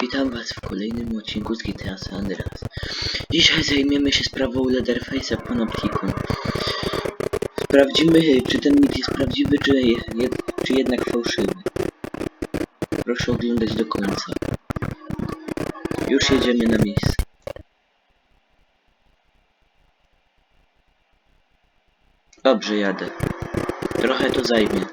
Witam was w kolejnym odcinku z GTA San Andreas. Dzisiaj zajmiemy się sprawą Leatherface'a w Panoptiku. Sprawdzimy, czy ten mit jest prawdziwy, czy, czy jednak fałszywy. Proszę oglądać do końca. Już jedziemy na miejsce. Dobrze jadę. Trochę to zajmie.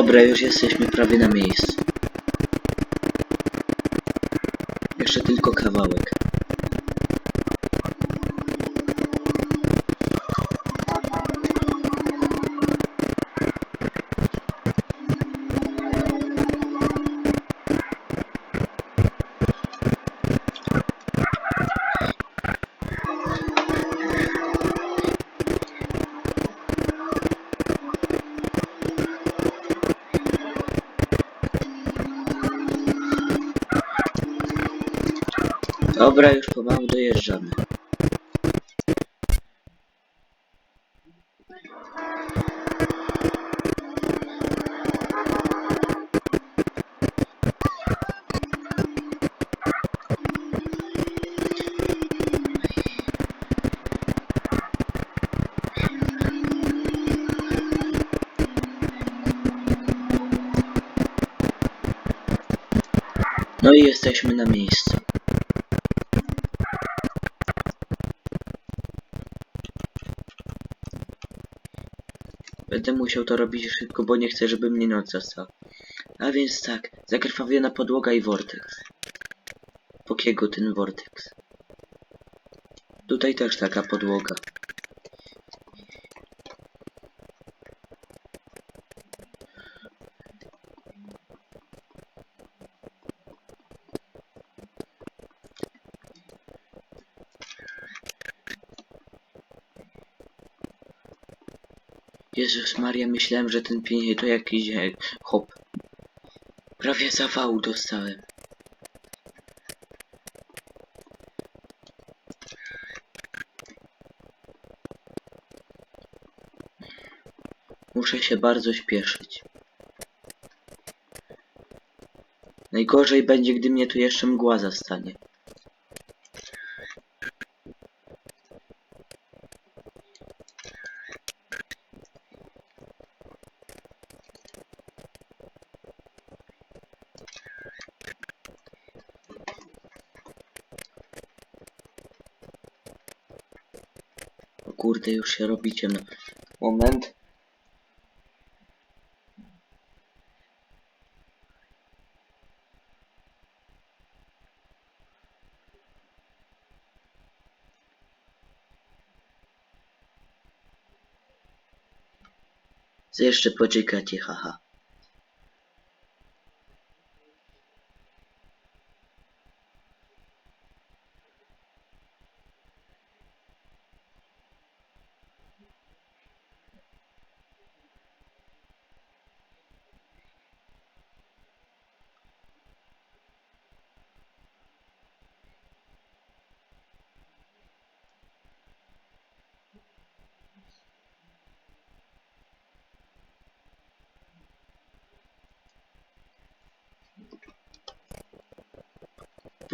Dobra, już jesteśmy prawie na miejscu. Jeszcze tylko kawałek. Dobra, już pomału dojeżdżamy. No i jesteśmy na miejscu. Będę musiał to robić szybko, bo nie chcę, żeby mnie noc zastała. A więc tak, zakrwawiona podłoga i vortex. Pokiego ten vortex? Tutaj też taka podłoga. Jezus Maria, myślałem, że ten pień to jakiś e, hop. Prawie zawału dostałem. Muszę się bardzo śpieszyć. Najgorzej będzie, gdy mnie tu jeszcze mgła zastanie. O kurde, już się robi ciemno. Moment. Jeszcze poczekajcie, haha.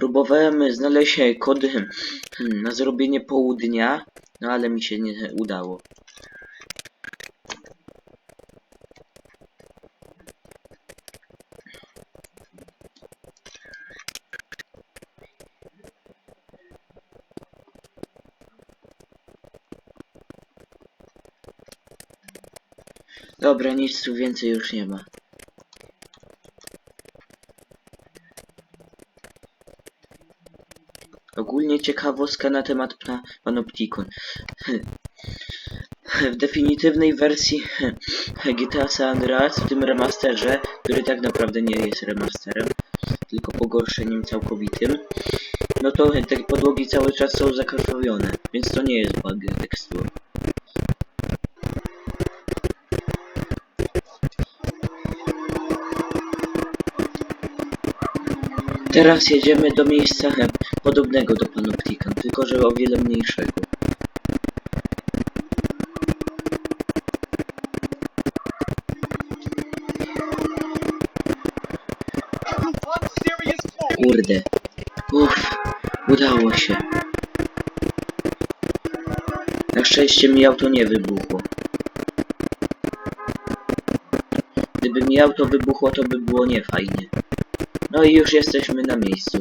Próbowałem znaleźć e, kody hmm, hmm, na zrobienie południa, no ale mi się nie udało. Dobra, nic tu więcej już nie ma. Ogólnie ciekawostka na temat pna Panopticon. W definitywnej wersji GTA San Andreas, w tym remasterze, który tak naprawdę nie jest remasterem, tylko pogorszeniem całkowitym, no to te podłogi cały czas są zakrwawione, więc to nie jest bug tekstur. Teraz jedziemy do miejsca podobnego do Panopticon, tylko że o wiele mniejszego. Kurde. Uff, udało się. Na szczęście mi auto nie wybuchło. Gdyby mi auto wybuchło, to by było niefajnie. No i już jesteśmy na miejscu.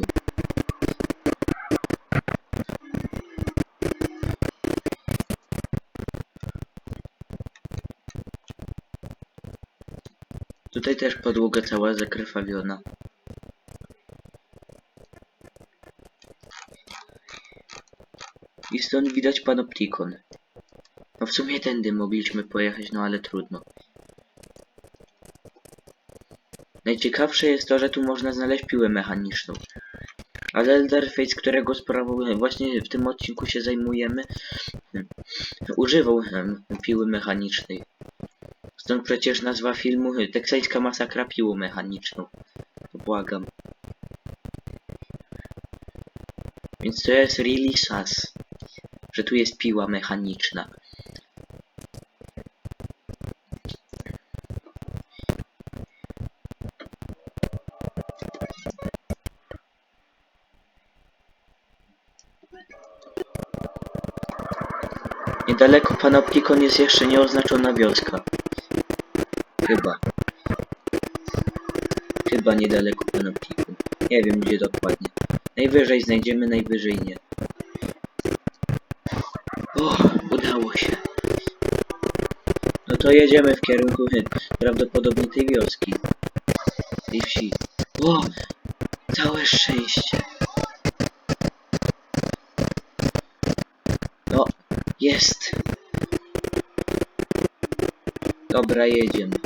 Tutaj też podłoga cała zakrwawiona. I stąd widać panoptikon. No w sumie tędy mogliśmy pojechać, no ale trudno. Najciekawsze jest to, że tu można znaleźć piłę mechaniczną. Ale Elderface, którego sprawą właśnie w tym odcinku się zajmujemy, używał piły mechanicznej. Stąd przecież nazwa filmu Teksańska masakra piłą mechaniczną. Błagam. Więc to jest really sas, że tu jest piła mechaniczna. Niedaleko Panoptikon jest jeszcze nieoznaczona wioska. Chyba. Chyba niedaleko Panoptikon. Nie wiem gdzie dokładnie. Najwyżej znajdziemy, najwyżej nie. O, udało się. No to jedziemy w kierunku prawdopodobnie tej wioski. Tej wsi. O, całe szczęście. No, jest. Dobra, jedziemy.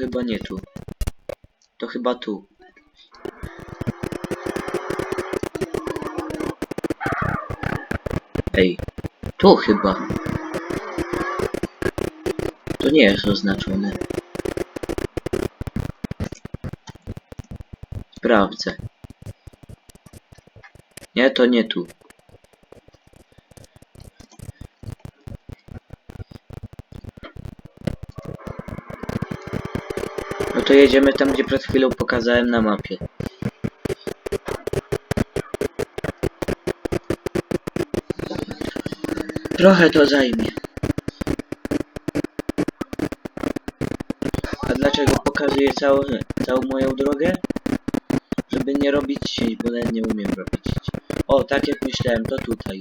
Chyba nie tu. To chyba tu. Ej, tu chyba. To nie jest oznaczone. Sprawdzę. Nie, to nie tu. To jedziemy tam, gdzie przed chwilą pokazałem na mapie. Trochę to zajmie. A dlaczego pokazuję całą, całą moją drogę? Żeby nie robić cięć, bo nie umiem robić cięć. O, tak jak myślałem, to tutaj.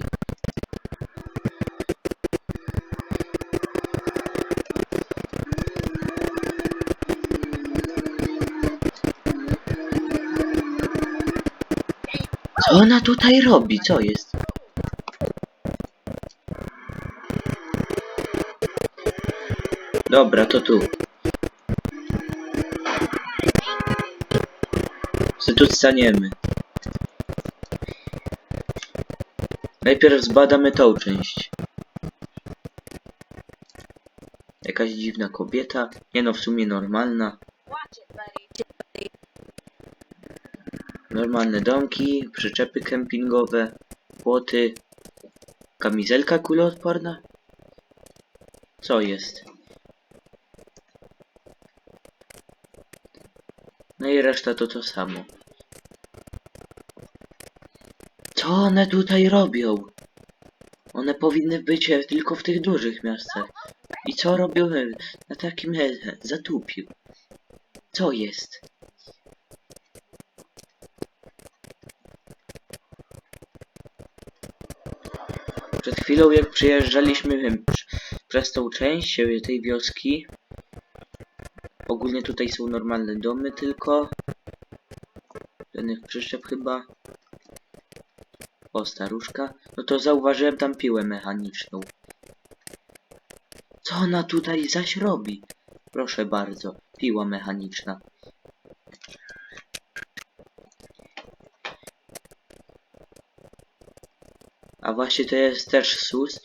Ona tutaj robi? Co jest? Dobra, to tu. Co tu staniemy? Najpierw zbadamy tą część. Jakaś dziwna kobieta. Nie no, w sumie normalna. Normalne domki, przyczepy kempingowe, płoty, kamizelka kuloodporna? Co jest? No i reszta to to samo. Co one tutaj robią? One powinny być tylko w tych dużych miastach. I co robią na takim e, zatupiu? Co jest? Przed chwilą jak przyjeżdżaliśmy prz- przez tą część tej wioski, ogólnie tutaj są normalne domy tylko, żadnych przyczep chyba, o staruszka, no to zauważyłem tam piłę mechaniczną. Co ona tutaj zaś robi? Proszę bardzo, piła mechaniczna. A właśnie to jest też sus,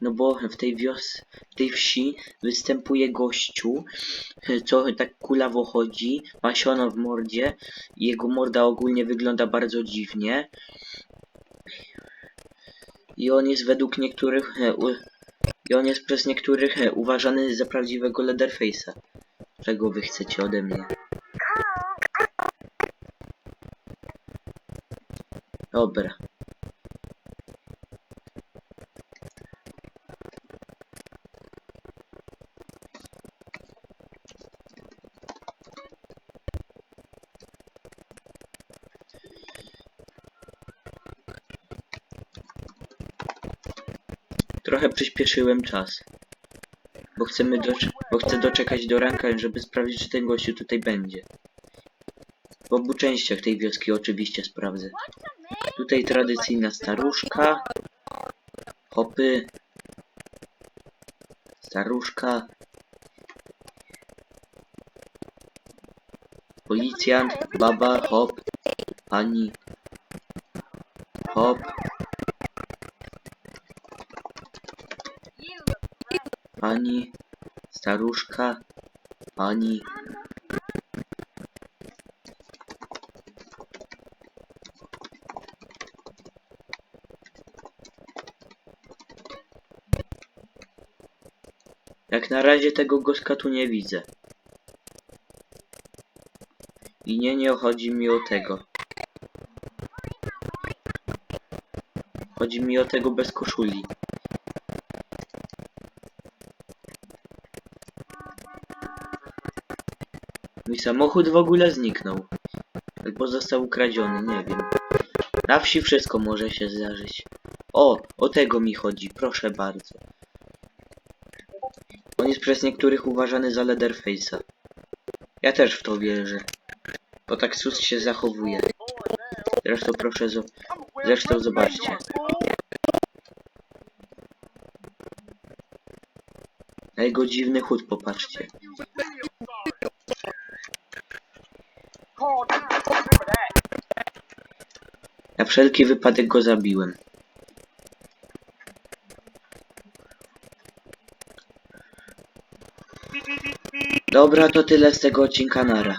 no bo w tej wios, w tej wsi występuje gościu, co tak kulawo chodzi, ma siono w mordzie, jego morda ogólnie wygląda bardzo dziwnie. I on jest według niektórych, e, i on jest przez niektórych e, uważany za prawdziwego Leatherface'a. Czego wy chcecie ode mnie? Dobra. Trochę przyspieszyłem czas. Bo chcemy bo chcę doczekać do ranka, żeby sprawdzić, czy ten gościu tutaj będzie. W obu częściach tej wioski oczywiście sprawdzę. Tutaj tradycyjna staruszka. Hopy. Staruszka. Policjant, baba, hop, pani, hop, pani, staruszka, pani. Jak na razie tego gośka tu nie widzę. I nie, nie chodzi mi o tego. Chodzi mi o tego bez koszuli. Mój samochód w ogóle zniknął. Albo został ukradziony, nie wiem. Na wsi wszystko może się zdarzyć. O, o tego mi chodzi, proszę bardzo. On jest przez niektórych uważany za Leatherface'a. Ja też w to wierzę. Bo tak sus się zachowuje. Zresztą proszę, zo- zresztą zobaczcie. Na jego dziwny chód popatrzcie. Wszelki wypadek go zabiłem. Dobra, to tyle z tego odcinka nara.